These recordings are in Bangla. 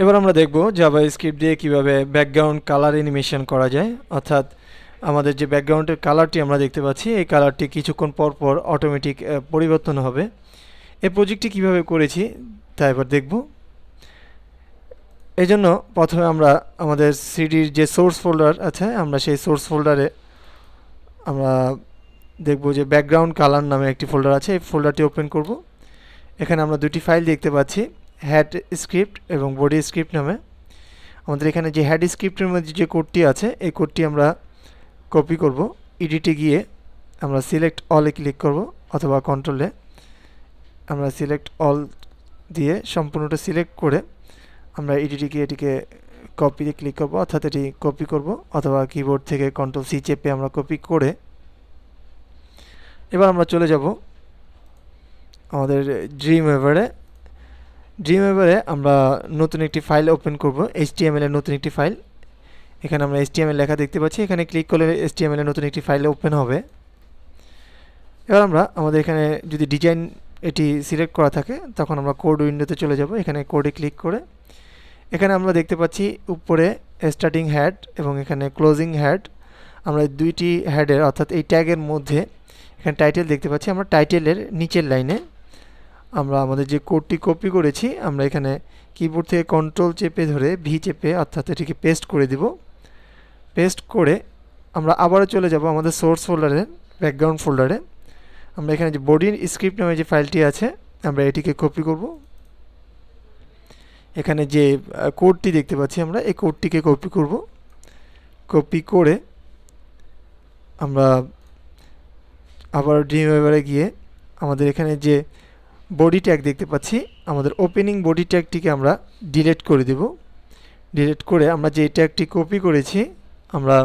এবার আমরা দেখব জাভা স্ক্রিপ্ট দিয়ে কীভাবে ব্যাকগ্রাউন্ড কালার অ্যানিমেশন করা যায়। অর্থাৎ আমাদের যে ব্যাকগ্রাউন্ডের কালারটি আমরা দেখতে পাচ্ছি, এই কালারটি কিছুক্ষণ পর পর অটোমেটিক পরিবর্তন হবে। এই প্রজেক্টটি কীভাবে করেছি তা এবার দেখব। এই জন্য প্রথমে আমরা আমাদের সিডির যে সোর্স ফোল্ডার আছে, আমরা সেই সোর্স ফোল্ডারে আমরা দেখব যে ব্যাকগ্রাউন্ড কালার নামে একটি ফোল্ডার আছে, এই ফোল্ডারটি ওপেন করব। এখানে আমরা দুটি ফাইল দেখতে পাচ্ছি। হ্যাড স্ক্রিপ্ট এবং বডি স্ক্রিপ্ট নামে। আমাদের এখানে যে হ্যাড স্ক্রিপ্টের মধ্যে যে কোডটি আছে, এই কোডটি আমরা কপি করব। ইডিটে গিয়ে আমরা সিলেক্ট অলে ক্লিক করব অথবা কন্ট্রোলে আমরা সিলেক্ট অল দিয়ে সম্পূর্ণটা সিলেক্ট করে আমরা ইডিটে গিয়ে এটিকে কপিতে ক্লিক করব, অর্থাৎ এটি কপি করব অথবা কিবোর্ড থেকে কন্ট্রোল সি চেপে আমরা কপি করে এবার আমরা চলে যাব আমাদের ড্রিম এভারে ড্রিম এভারে আমরা নতুন একটি ফাইল ওপেন করব এইচটিএমএল এর নতুন একটি ফাইল এখানে আমরা এইচটিএমএল লেখা দেখতে পাচ্ছি, এখানে ক্লিক করলে এইচটিএমএল এর নতুন একটি ফাইল ওপেন হবে। এবার আমরা আমাদের এখানে যদি ডিজাইন এটি সিলেক্ট করা থাকে, তখন আমরা কোড উইন্ডোতে চলে যাব, এখানে কোডে ক্লিক করে। এখানে আমরা দেখতে পাচ্ছি উপরে স্টার্টিং হ্যাড এবং এখানে ক্লোজিং হ্যাড আমরা দুইটি হ্যাডের অর্থাৎ এই ট্যাগের মধ্যে এখানে টাইটেল দেখতে পাচ্ছি, আমরা টাইটেলের নিচের লাইনে আমরা আমাদের যে কোডটি কপি করেছি, আমরা এখানে কিবোর্ড থেকে কন্ট্রোল চেপে ধরে ভি চেপে, অর্থাৎ এটিকে পেস্ট করে দিব। পেস্ট করে আমরা আবারও চলে যাব আমাদের সোর্স ফোল্ডারে ব্যাকগ্রাউন্ড ফোল্ডারে আমরা এখানে যে বডি স্ক্রিপ্ট নামে যে ফাইলটি আছে, আমরা এটিকে কপি করব। এখানে যে কোডটি দেখতে পাচ্ছি আমরা, এই কোডটিকে কপি করব। কপি করে আমরা আবার ড্রিম গিয়ে আমাদের এখানে যে বডি ট্যাগ দেখতে পাচ্ছি। আমাদের ওপেনিং বডি ট্যাগটিকে আমরা ডিলিট করে দেব। ডিলিট করে আমরা যে ট্যাগটি কপি করেছি, আমরা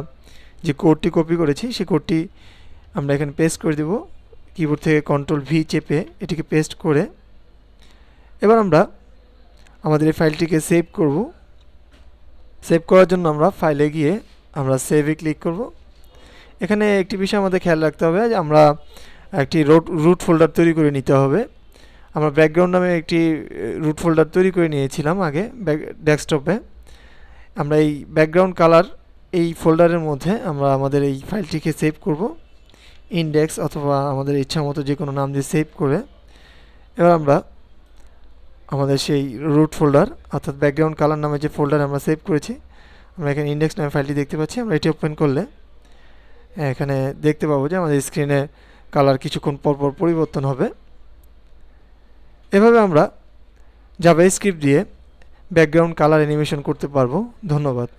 যে কোডটি কপি করেছি, সেই কোডটি আমরা এখানে পেস্ট করে দেব। কিবোর্ড থেকে কন্ট্রোল ভি চেপে এটিকে পেস্ট করে। এবার আমরা আমাদের এই ফাইলটিকে সেভ করব। সেভ করার জন্য আমরা ফাইলে গিয়ে আমরা সেভে ক্লিক করব। এখানে একটি বিষয় আমাদের খেয়াল রাখতে হবে যে আমরা একটি রুট রুট ফোল্ডার তৈরি করে নিতে হবে। আমরা ব্যাকগ্রাউন্ড নামে একটি রুট ফোল্ডার তৈরি করে নিয়েছিলাম আগে ডেস্কটপে আমরা এই ব্যাকগ্রাউন্ড কালার এই ফোল্ডারের মধ্যে আমরা আমাদের এই ফাইলটিকে সেভ করব। ইন্ডেক্স অথবা আমাদের ইচ্ছা মতো যে কোনো নাম দিয়ে সেভ করে। এবার আমরা আমাদের সেই রুট ফোল্ডার অর্থাৎ ব্যাকগ্রাউন্ড কালার নামে যে ফোল্ডার আমরা সেভ করেছি, আমরা এখানে ইন্ডেক্স নামে ফাইলটি দেখতে পাচ্ছি, আমরা এটি ওপেন করলে এখানে দেখতে পাবো যে আমাদের স্ক্রিনে কালার কিছুক্ষণ পরপর পরিবর্তন হবে। এভাবে আমরা জাভা স্ক্রিপ্ট দিয়ে ব্যাকগ্রাউন্ড কালার অ্যানিমেশন করতে পারব। ধন্যবাদ।